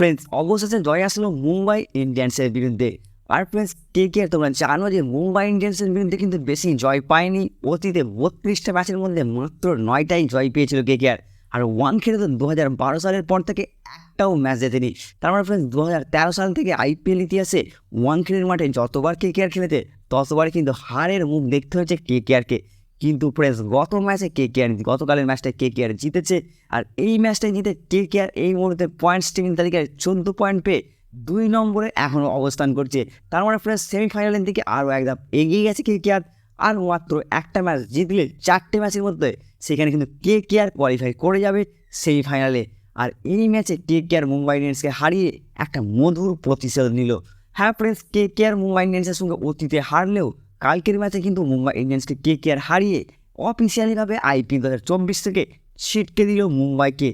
Friends অবশেষে জয় আসলো মুম্বাই ইন্ডিয়ান্সের বিরুদ্ধে। আর ফ্রেন্ডস কে কে তোমরা জানো যে মুম্বাই ইন্ডিয়ান্সের বিরুদ্ধে কিন্তু বেশি জয় পায়নি? অতীতে বত্রিশটা ম্যাচের মধ্যে মাত্র নয়টাই জয় পেয়েছিল কে কে আর। ওয়ান খেলে তো দু হাজার বারো সালের পর থেকে একটাও ম্যাচ জেতেনি। তার মানে ফ্রেন্ডস দু হাজার তেরো সাল থেকে আইপিএল ইতিহাসে ওয়ান খেলের মাঠে যতবার কে কে আর খেলেতে ততবার কিন্তু হারের মুখ দেখতে হয়েছে কে কে আরকে কিন্তু ফ্রেন্ডস গত ম্যাচে কে কে আর গতকালের ম্যাচটা কে কে আর জিতেছে। আর এই ম্যাচটা জিতে কে কে আর এই মুহূর্তে পয়েন্ট স্টিমিং তালিকায় চোদ্দ পয়েন্ট পেয়ে দুই নম্বরে এখনও অবস্থান করছে। তার মানে ফ্রেন্ডস সেমিফাইনালের দিকে আরও একদম এগিয়ে গেছে কে কে আর মাত্র একটা ম্যাচ জিতলে চারটে ম্যাচের মধ্যে সেখানে কিন্তু কে কে আর কোয়ালিফাই করে যাবে সেমিফাইনালে আর এই ম্যাচে কে কে আর মুম্বাই ইন্ডিয়ান্সকে হারিয়ে একটা মধুর প্রতিশোধ নিল। হ্যাঁ ফ্রেন্ডস কে কে আর মুম্বাই ইন্ডিয়ান্সের সঙ্গে অতীতে হারলেও কালকের ম্যাচে কিন্তু মুম্বাই ইন্ডিয়ান্সকে কে কে আর হারিয়ে অফিসিয়ালিভাবে আইপিএল দু হাজার চব্বিশ থেকে ছিটকে দিল মুম্বাইকে।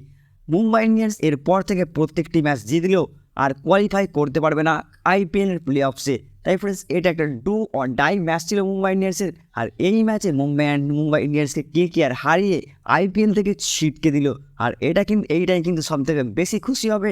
মুম্বাই ইন্ডিয়ান্স এরপর থেকে প্রত্যেকটি ম্যাচ জিতলেও আর কোয়ালিফাই করতে পারবে না আইপিএলের প্লে অফসে তাই ফ্রেন্ডস এটা একটা ডু অর ডাই ম্যাচ ছিল মুম্বাই ইন্ডিয়ান্সের। আর এই ম্যাচে মুম্বাই মুম্বাই ইন্ডিয়ান্সকে কে কে আর হারিয়ে আইপিএল থেকে ছিটকে দিল। আর এটা কিন্তু এইটাই কিন্তু সব থেকে বেশি খুশি হবে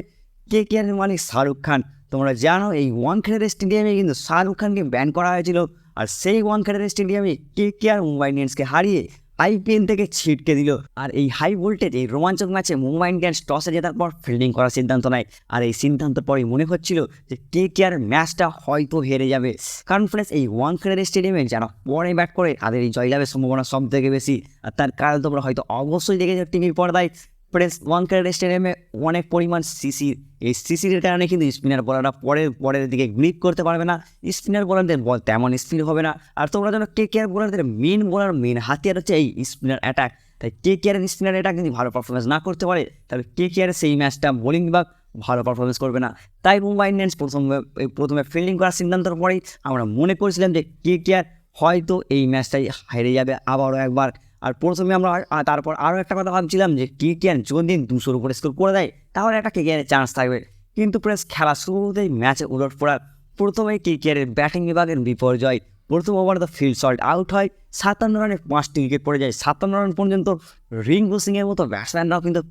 কে কে আর মালিক শাহরুখ খান। তোমরা জানো এই ওয়ানখেড়ের স্টেডিয়ামে কিন্তু শাহরুখ খানকে ব্যান করা হয়েছিল। আর সেই ওয়ান ওয়ানখেড়ের স্টেডিয়ামে কে কে আর মুম্বাই ইন্ডিয়ান্সকে হারিয়ে আইপিএল থেকে ছিটকে দিল। আর এই হাই ভোল্টেজ এই রোমাঞ্চক ম্যাচে মুম্বাই ইন্ডিয়ান্স টসে জেতার পর ফিল্ডিং করার সিদ্ধান্ত নেয়। আর এই সিদ্ধান্তের পরেই মনে হচ্ছিল যে কে কে আর ম্যাচটা হয়তো হেরে যাবে। কারণ ফ্রেন্ডস এই ওয়ানখেড়ের স্টেডিয়ামে যারা পরে ব্যাট করে, তাদের এই জয়লাভের সম্ভাবনা সব থেকে বেশি। আর তার কারণ তোমরা হয়তো অবশ্যই দেখেছ টিভির পর্দায়। প্রেস ওয়ানখেড়ের স্টেডিয়ামে অনেক পরিমাণ সিসির এই সিসির কারণে কিন্তু স্পিনার বলাররা পরের পরের দিকে গ্রিপ করতে পারবে না। স্পিনার বোলারদের বল তেমন স্পিন হবে না। আর তোমরা যেন কে কেয়ার বোলারদের মেন বোলার মেন হাতিয়ার হচ্ছে এই স্পিনার অ্যাটাক তাই কে কেয়ারের স্পিনার অ্যাটাক যদি ভালো পারফরমেন্স না করতে পারে, তাহলে কে কেয়ারের সেই ম্যাচটা বোলিং বিভাগ ভালো পারফরমেন্স করবে না। তাই মুম্বাই ইন্ডিয়ান্স প্রথমে প্রথমে ফিল্ডিং করার সিদ্ধান্তের পরেই আমরা মনে করেছিলাম যে কে কেয়ার হয়তো এই ম্যাচটাই হেরে যাবে আবারও একবার। আর প্রথমে আমরা তারপর আরও একটা কথা ভাবছিলাম যে কে কে আর যদি দুশোর উপরে স্কোর করে দেয়, তাহলে একটা কে কে চান্স থাকবে। কিন্তু প্রেস খেলা শুরু হতেই ম্যাচে উলট পড়ার প্রথমে কে কে ব্যাটিং বিভাগের বিপর্যয়। প্রথম over the Phil Salt out হয়, সাতান্ন রানে পাঁচটি উইকেট পড়ে যায়। সাতান্ন রান পর্যন্ত রিং বুসিংয়ের মতো ব্যাটসম্যানরাও কিন্তু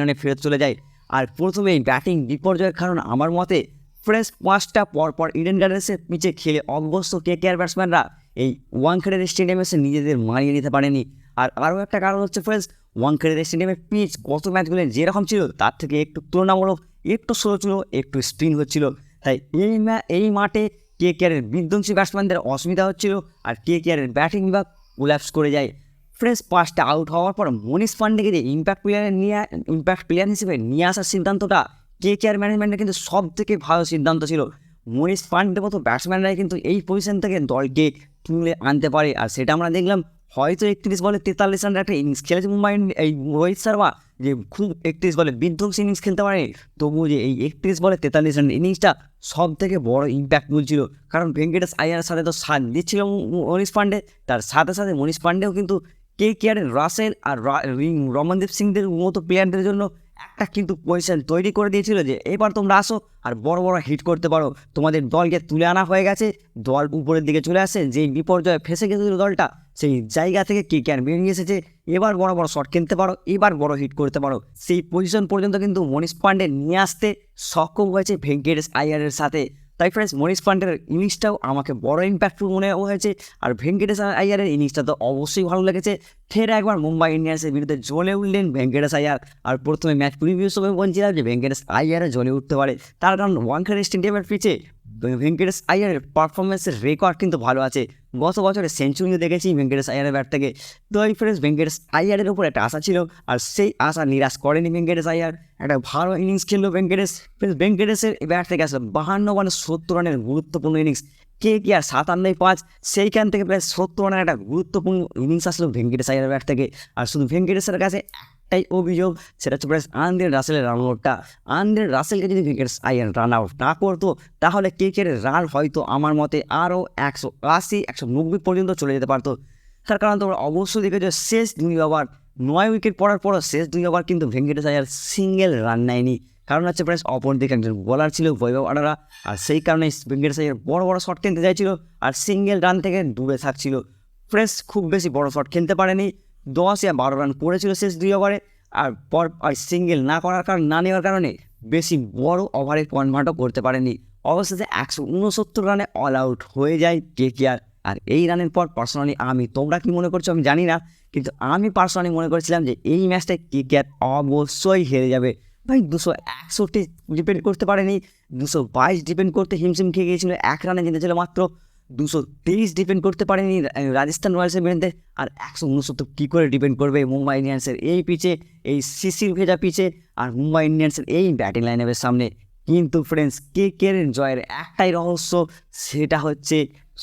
রানে ফেরত চলে যায়। আর প্রথমে ব্যাটিং বিপর্যয়ের কারণ আমার মতে ফ্রেশ পাঁচটা পরপর ইডেন গার্ডেন্সের পিচে খেলে অভ্যস্ত আর ব্যাটসম্যানরা এই ওয়ানখেড়ের স্টেডিয়ামে এসে নিজেদের মানিয়ে নিতে পারেনি। আর আরও একটা কারণ হচ্ছে ফ্রেন্ডস ওয়ানখেড়ের স্টেডিয়ামের পিচ গত ম্যাচগুলো যেরকম ছিল, তার থেকে একটু তুলনামূলক একটু স্লো ছিল, একটু স্পিন হচ্ছিল। তাই এই এই মাঠে কে কেয়ারের বিধ্বংসী ব্যাটসম্যানদের অসুবিধা হচ্ছিল আর কে কেয়ারের ব্যাটিং বিভাগ কোল্যাপস করে যায়। ফ্রেশ পাঁচটা আউট হওয়ার পর মনীষ পান্ডেকে যে ইম্প্যাক্ট প্লেয়ার নিয়ে ইম্প্যাক্ট প্লেয়ার হিসেবে নিয়ে আসার সিদ্ধান্তটা কে কেয়ার ম্যানেজমেন্টের কিন্তু সব থেকে ভালো সিদ্ধান্ত ছিল। মনীষ পান্ডের মতো ব্যাটসম্যানরাই কিন্তু এই পজিশন থেকে দলকে তুলে আনতে পারে। আর সেটা আমরা দেখলাম, হয়তো একত্রিশ বলে তেতাল্লিশ রানের একটা ইনিংস খেলেছে মুম্বাই এই রোহিত শর্মা, যে খুব একত্রিশ বলে বিধ্বংসী ইনিংস খেলতে পারে। তবুও যে এই একত্রিশ বলে তেতাল্লিশ রানের ইনিংসটা সব থেকে বড় ইম্প্যাক্ট ছিল কারণ ভেঙ্কটেশ আয়ারের সাথে তো সাথ দিচ্ছিল মনীষ পান্ডে। তার সাথে সাথে মনীষ পান্ডেও কিন্তু কে কেয়ারের রাসেল আর রমনদীপ সিংদের মতো প্লেয়ারদের জন্য একটা কিন্তু পজিশন তৈরি করে দিয়েছিল যে এবার তোমরা আসো আর বড় বড় হিট করতে পারো। তোমাদের দলকে তুলে আনা হয়ে গেছে। দল উপরের দিকে চলে আসে যেই বিপর্যয়ে ফেসে গেছিল দলটা, সেই জায়গা থেকে কে ক্যান বেরিয়ে এসেছে। এবার বড় বড় শট কিনতে পারো, এবার বড় হিট করতে পারো। সেই পজিশন পর্যন্ত কিন্তু মনীষ পান্ডে নিয়ে আসতে সক্ষম হয়েছে ভেঙ্কটেশ আয়ারের সাথে। তাই ফ্রেন্ডস মনীষ পান্ডের ইনিংসটাও আমাকে বড় ইম্প্যাক্টফুল মনে হয়েছে। আর ভেঙ্কটেশ আয়ারের ইনিংসটা তো অবশ্যই ভালো লেগেছে। ফের একবার মুম্বাই ইন্ডিয়ান্সের বিরুদ্ধে জ্বলে উঠলেন ভেঙ্কটেশ আয়ার। আর প্রথমে ম্যাচ প্রিভিউ সময় বলছিলাম যে ভেঙ্কটেশ আয়ারে জ্বলে উঠতে পারে। তার কারণ ওয়ানখেড়ে স্টেডিয়ামের পিছে ভেঙ্কটেশ আয়ারের পারফরমেন্সের রেকর্ড কিন্তু ভালো আছে। গত বছরে সেঞ্চুরিও দেখেছি ভেঙ্কটেশ আয়ারের ব্যাট থেকে। তো এই ফ্রেন্ডস ভেঙ্কটেশ আয়ারের উপর একটা আশা ছিল, আর সেই আশা নিরাশ করেনি ভেঙ্কটেশ আয়ার। একটা ভালো ইনিংস খেললো ভেঙ্কটেশ। ফ্রেন্ডস ভেঙ্কটেশের ব্যাট থেকে আসলো বাহান্ন মানে সত্তর রানের গুরুত্বপূর্ণ ইনিংস কে কি আর সাতান্নয় পাঁচ? সেইখান থেকে প্রায় সত্তর রানের একটা গুরুত্বপূর্ণ ইনিংস আসলো ভেঙ্কটেশ আয়ারের ব্যাট থেকে। আর শুধু ভেঙ্কটেশের কাছে একটাই অভিযোগ, সেটা হচ্ছে প্রায় আন্দ্রে রাসেলের রান আউটটা আন্দ্রে রাসেলকে যদি ভেঙ্কটেশ আয়ার রান আউট না করতো, তাহলে কে কে রান হয়তো আমার মতে আরও একশো আশি, একশো নব্বই পর্যন্ত চলে যেতে পারতো। তার কারণ তোমরা অবশ্যই দেখেছ, শেষ দুই ওভার, নয় উইকেট পড়ার পরও শেষ দুই ওভার কিন্তু ভেঙ্কটেশ আয়ার সিঙ্গেল রান নেয়নি। কারণ হচ্ছে প্রায় অপর দিকে একজন বোলার ছিল বৈভব আডারা আর সেই কারণে ভেঙ্কটেশ আয়ার বড় বড় শট খেলতে চাইছিল, আর সিঙ্গেল রান থেকে দূরে থাকছিল। ফ্রেশ খুব বেশি বড় শট খেলতে পারেনি দশ ইয়া বারো রান করেছিল শেষ দুই ওভারে আর পর, আর সিঙ্গেল না করার কারণ, না নেওয়ার কারণে বেশি বড় ওভারে কনভার্টও করতে পারেনি। অবশেষে একশো উনসত্তর রানে অল আউট হয়ে যায় কে কে আর আর এই রানের পর পার্সোনালি আমি, তোমরা কি মনে করছ আমি জানি না, কিন্তু আমি পার্সোনালি মনে করেছিলাম যে এই ম্যাচটায় কে আর অবশ্যই হেরে যাবে। ভাই, দুশো একষট্টি ডিপেন্ড করতে পারেনি, দুশো বাইশ ডিপেন্ড করতে হিমশিম খেয়ে গিয়েছিল, এক রানে জিতেছিল মাত্র দুশো তেইশ ডিপেন্ড করতে পারেনি রাজস্থান রয়্যালসের বিরুদ্ধে, আর একশো উনসত্তর কী করে ডিপেন্ড করবে মুম্বাই ইন্ডিয়ান্সের এই পিচে এই শিশির ভেজা পিচে আর মুম্বাই ইন্ডিয়ান্সের এই ব্যাটিং লাইনের সামনে। কিন্তু ফ্রেন্ডস কে কে জয়ের একটাই রহস্য, সেটা হচ্ছে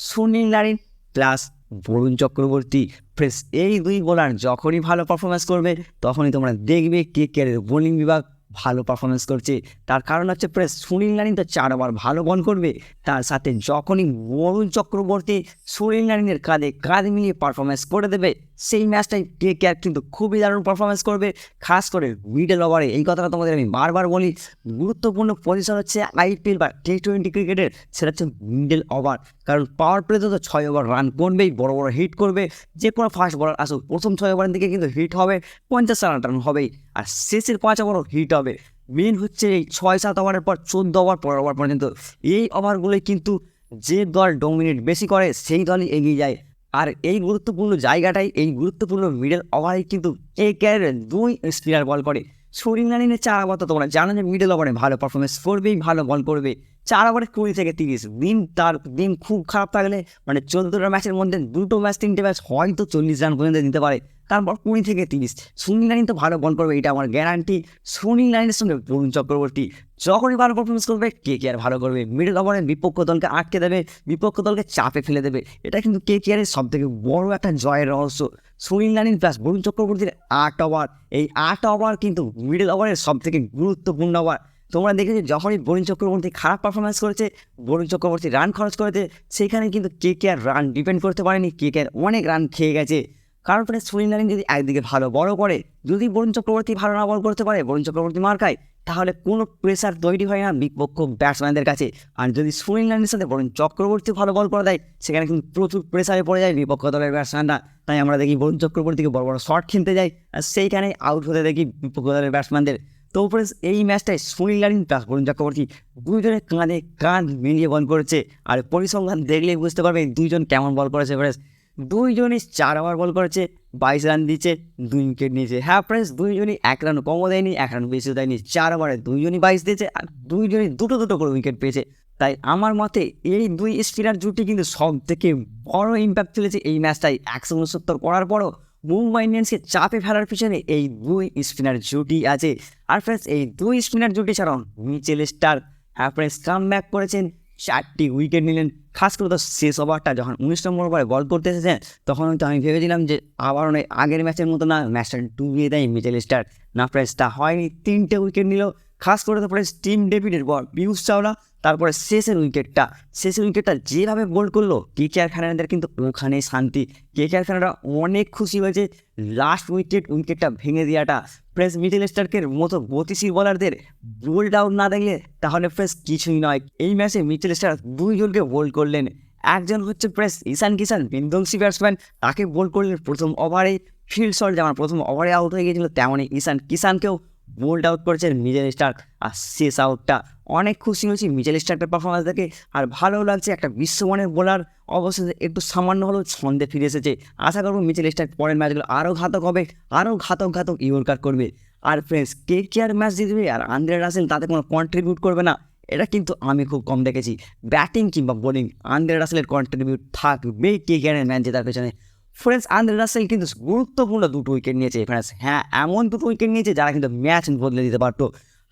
সুনীল নারিন প্লাস বরুণ চক্রবর্তী। ফ্রেন্ডস এই দুই বোলার যখনই ভালো পারফরমেন্স করবে, তখনই তোমরা দেখবে কে কে বোলিং বিভাগ ভালো পারফরমেন্স করছে। তার কারণ হচ্ছে প্রায় সুনীল নারিন তো চার ওভার ভালো বল করবে। তার সাথে যখনই বরুণ চক্রবর্তী সুনীল নারিনের কাঁধে কাঁধ মিলিয়ে পারফরমেন্স করে দেবে সেই ম্যাচটাই কে কে কিন্তু খুবই দারুণ পারফরমেন্স করবে। খাস করে মিডল ওভারে এই কথাটা তোমাদের আমি বারবার বলি, গুরুত্বপূর্ণ পজিশন হচ্ছে আইপিএল বা টি টোয়েন্টি ক্রিকেটের সেটা হচ্ছে মিডল ওভার কারণ পাওয়ার প্লেতে তো ছয় ওভার রান করবেই, বড় বড় হিট করবে। যে কোনো ফাস্ট বলার আসুক, প্রথম ছয় ওভারের দিকে কিন্তু হিট হবে, পঞ্চাশ রান রান হবেই। আর শেষের পাঁচ ওভারও হিট হবে। মেন হচ্ছে এই ছয় সাত ওভারের পর চোদ্দ ওভার পনেরো ওভার পর্যন্ত। এই ওভারগুলোই কিন্তু যে দল ডমিনেট বেশি করে, সেই দলই এগিয়ে যায়। আর এই গুরুত্বপূর্ণ জায়গাটাই, এই গুরুত্বপূর্ণ মিডল ওভারে কিন্তু কে ক্যারিয়ারে দুই স্পিনার বল করে। শরীর রানিনের চার তো তোমরা জানো যে মিডল ওভারে ভালো পারফরমেন্স করবেই, ভালো বল করবে। চার ওভারে কুড়ি থেকে তিরিশ। দিন তার, দিন খুব খারাপ থাকলে মানে চোদ্দোটা ম্যাচের মধ্যে দুটো ম্যাচ, তিনটে ম্যাচ হয়তো চল্লিশ রান পর্যন্ত দিতে পারে। তারপর কুড়ি থেকে তিরিশ। সুনীল নারিন তো ভালো বল করবে, এটা আমার গ্যারান্টি সুনীল নারিনের সঙ্গে বরুণ চক্রবর্তী। যখনই ভালো পারফরমেন্স করবে, কে কে আর ভালো করবে? মিডল ওভারে বিপক্ষ দলকে আটকে দেবে, বিপক্ষ দলকে চাপে ফেলে দেবে। এটা কিন্তু কে কে আরের সব থেকে বড় একটা জয়ের রহস্য। সুনীল নারিন প্লাস বরুণ চক্রবর্তীর আট ওভার এই আট ওভার কিন্তু মিডল ওভারের সব থেকে গুরুত্বপূর্ণ ওভার তোমরা দেখেছ যখনই বরুণ চক্রবর্তী খারাপ পারফরমেন্স করেছে, বরুণ চক্রবর্তী রান খরচ করেছে, সেখানে কিন্তু কে কে আর রান ডিপেন্ড করতে পারেনি, কে কে আর অনেক রান খেয়ে গেছে। কারণ ফলে সুনীল নারিন যদি একদিকে ভালো, বড় করে, যদি বরুণ চক্রবর্তী ভালো না বল করতে পারে, বরুণ চক্রবর্তী মার খায় তাহলে কোনো প্রেসার তৈরি হয় না বিপক্ষ ব্যাটসম্যানদের কাছে। আর যদি সুনীল নারিনের সাথে বরুণ চক্রবর্তী ভালো বল করে দেয়, সেখানে কিন্তু প্রচুর প্রেসারে পড়ে যায় বিপক্ষ দলের ব্যাটসম্যানরা তাই আমরা দেখি বরুণ চক্রবর্তীকে বড় বড় শট খেলতে যাই আর সেইখানে আউট হতে দেখি বিপক্ষ দলের ব্যাটসম্যানদের তো ফ্রেন্ডস এই ম্যাচটায় সুনীল নারিন প্লাস বরুণ চক্রবর্তী দুইজনে কাঁধে কাঁধ মিলিয়ে বল করেছে। আর পরিসংখ্যান দেখলেই বুঝতে পারবে দুইজন কেমন বল করেছে ফ্রেন্ডস। দুইজনই চার ওভার বল করেছে, বাইশ রান দিচ্ছে দুই উইকেট নিয়েছে। হ্যাঁ ফ্রেন্ডস, দুইজনই এক রান কমও দেয়নি, এক রান বেশিও দেয়নি। চার ওভারে দুইজনই বাইশ দিয়েছে আর দুইজনই দুটো দুটো করে উইকেট পেয়েছে। তাই আমার মতে এই দুই স্পিনার জুটি কিন্তু সব থেকে বড় ইম্প্যাক্ট ফেলেছে এই ম্যাচটাই একশো উনসত্তর করার পরও মুম্বাই ইন্ডিয়ান্সকে চাপে ফেলার পিছনে এই দুই স্পিনার জুটি আছে। আর ফ্রেন্ডস এই দুই স্পিনার জুটি ছাড়াও মিচেল স্টার হ্যাঁ ফ্রেন্ডস কাম ব্যাক করেছেন। চারটি উইকেট নিলেন। খাস করে তো শেষ ওভারটা যখন উনিশ নম্বর ওভারে বল করতে এসেছেন, তখন হয়তো আমি ভেবেছিলাম যে আবার অনেক আগের ম্যাচের মতো না, ম্যাচটা ডুবিয়ে দেয় মিচেল স্টার না প্রাইস তা হয়নি। তিনটে উইকেট নিল খাস করে তো প্রাইস টিম ডেভিডের বল। পিয়ুষ চাওলা তারপরে শেষের উইকেটটা। শেষের উইকেটটা যেভাবে বোল্ড করল কে কে আর খানাদের কিন্তু ওখানেই শান্তি। কে কে আর খানারা অনেক খুশি হয়েছে লাস্ট উইকেট উইকেটটা ভেঙে দেওয়াটা। প্রেস মিডল স্টার্কের মতো গতিশীল বলারদের বোল্ড আউট না দেখলে তাহলে প্রেস কিছুই নয়। এই ম্যাচে মিচেল স্টার দুইজনকে বোল্ড করলেন। একজন হচ্ছে প্রেস ঈশান কিষান, বিধ্বংসী ব্যাটসম্যান তাকে বোল্ড করলেন প্রথম ওভারে ফিল্ড শট যেমন প্রথম ওভারে আউট হয়ে গিয়েছিল তেমনই ঈশান কিষানকেও বোল্ড আউট করেছেন মিচেল স্টার্ক আর শেষ আউটটা। অনেক খুশি হয়েছি মিচেল স্টার্কের পারফরমেন্স দেখে। আর ভালোও লাগছে, একটা বিশ্বমানের বোলার অবশ্যই একটু সামান্য হলেও ছন্দে ফিরে এসেছে। আশা করব মিচেল স্টার্ক পরের ম্যাচগুলো আরও ঘাতক হবে, আরও ঘাতক ঘাতক ইয়র্কার করবে। আর ফ্রেন্ডস কে কে আর ম্যাচ জিতবে আর আন্দ্রে রাসেল তাতে কোনো কন্ট্রিবিউট করবে না, এটা কিন্তু আমি খুব কম দেখেছি। ব্যাটিং কিংবা বোলিং আন্দ্রে রাসেলের কন্ট্রিবিউট থাকবে কে কে আর ম্যাচ জেতার পেছনে। ফ্রেন্ডস আন্দ্রে রাসেল কিন্তু গুরুত্বপূর্ণ দুটো উইকেট নিয়েছে। ফ্রেন্ডস হ্যাঁ এমন দুটো উইকেট নিয়েছে যারা কিন্তু ম্যাচ বদলে দিতে পারতো।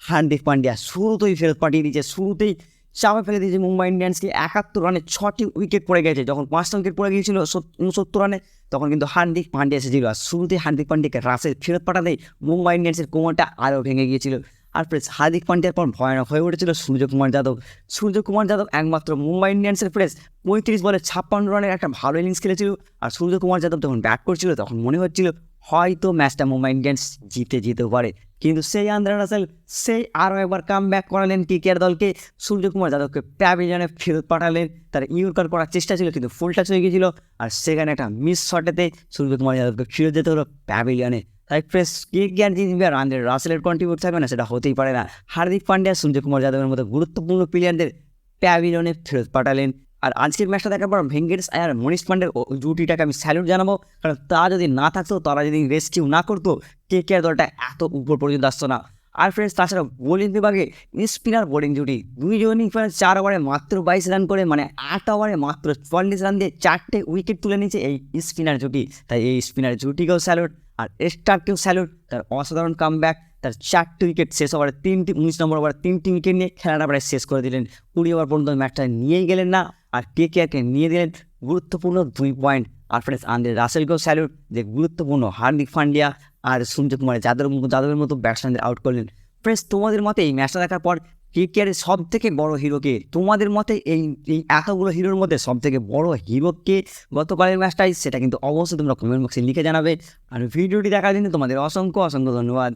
হার্দিক পান্ডিয়া শুরুতেই ফেরত পাঠিয়ে দিয়েছে। শুরুতেই চাপে ফেলে দিয়েছে মুম্বাই ইন্ডিয়ান্সকে। একাত্তর রানে ছটি উইকেট পড়ে গেছে। যখন পাঁচটা উইকেট পড়ে গিয়েছিল উনসত্তর রানে তখন কিন্তু হার্দিক পান্ডিয়া এসেছিল। আর শুরুতেই হার্দিক পান্ডিয়াকে রাসেল ফেরত পাঠাতেই মুম্বাই ইন্ডিয়ান্সের কোমরটা আরও ভেঙে গিয়েছিল। আর প্রেস হার্দিক পান্ডিয়ার পর ভয়ানক হয়ে উঠেছিল সূর্যকুমার যাদব। সূর্যকুমার যাদব একমাত্র মুম্বাই ইন্ডিয়ান্সের প্রেস পঁয়ত্রিশ বলে ছাপ্পান্ন রানের একটা ভালো ইনিংস খেলেছিল। আর সূর্যকুমার যাদব যখন ব্যাট করছিল, তখন মনে হচ্ছিল হয়তো ম্যাচটা মুম্বাই ইন্ডিয়ান্স জিতে যেতেও পারে। কিন্তু সেই আন্দ্রা রাসেল সেই আরও একবার কাম ব্যাক করালেন কেকেআর দলকে। সূর্যকুমার যাদবকে প্যাভিলিয়নে ফেরত পাঠালেন। তার ইউরকার করার চেষ্টা ছিল, কিন্তু ফুল টাচ হয়ে গিয়েছিল। আর সেখানে একটা মিস শটেতে সূর্যকুমার যাদবকে ফিরে যেতে হলো প্যাভিলিয়নে তাই ফ্রেশ কে আর জিতবে আর আন্দ্রে রাসেলের কন্ট্রিবিউট থাকবে না সেটা হতেই পারে না। হার্দিক পান্ডিয়া সূর্যকুমার যাদবের মতো গুরুত্বপূর্ণ প্লেয়ারদের প্যাভিলনে ফেরত পাঠালেন। আর আজকের ম্যাচটা দেখার পর ভেঙ্কটেশ আর মনীষ পান্ডের জুটিটাকে আমি স্যালুট জানাব। কারণ তা যদি না থাকতো, তারা যদি রেস্কিউ না করতো কে কে আর দলটা এত উপর পর্যন্ত আসতো না। আর ফ্রেন্ডস তাছাড়া বোলিং বিভাগে স্পিনার বোলিং জুটি। দুইজনই প্রায় চার ওভারে মাত্র বাইশ রান করে মানে আট ওভারে মাত্র চুয়াল্লিশ রান দিয়ে চারটে উইকেট তুলে নিয়েছে এই স্পিনার জুটি। তাই এই স্পিনার জুটিকেও স্যালুট আর স্টারকেও স্যালুট তার অসাধারণ কামব্যাক তার চারটি উইকেট শেষ ওভারে তিনটি, উনিশ নম্বর ওভারে তিনটি উইকেট নিয়ে খেলাটা প্রায় শেষ করে দিলেন। কুড়ি ওভার পর্যন্ত ম্যাচটা নিয়েই গেলেন না, আর কে কে আরকে নিয়ে দিলেন? গুরুত্বপূর্ণ দুই পয়েন্ট আর ফ্রেন্ডস আন্দ্রে রাসেলকেও স্যালুট যে গুরুত্বপূর্ণ হার্দিক পান্ডিয়া আর সূর্যকুমার যাদবের মতো যাদবের মতো ব্যাটসম্যানদের আউট করলেন। ফ্রেন্ডস তোমাদের মতে এই ম্যাচটা দেখার পর কে কে আরের সব থেকে বড় হিরোকে তোমাদের মতে এই এই এতগুলো হিরোর মধ্যে সব থেকে বড় হিরোকে গতকালের ম্যাচটাই সেটা কিন্তু অবশ্যই তোমরা কমেন্ট বক্সে লিখে জানাবে। আর ভিডিওটি দেখার জন্য তোমাদের অসংখ্য অসংখ্য ধন্যবাদ।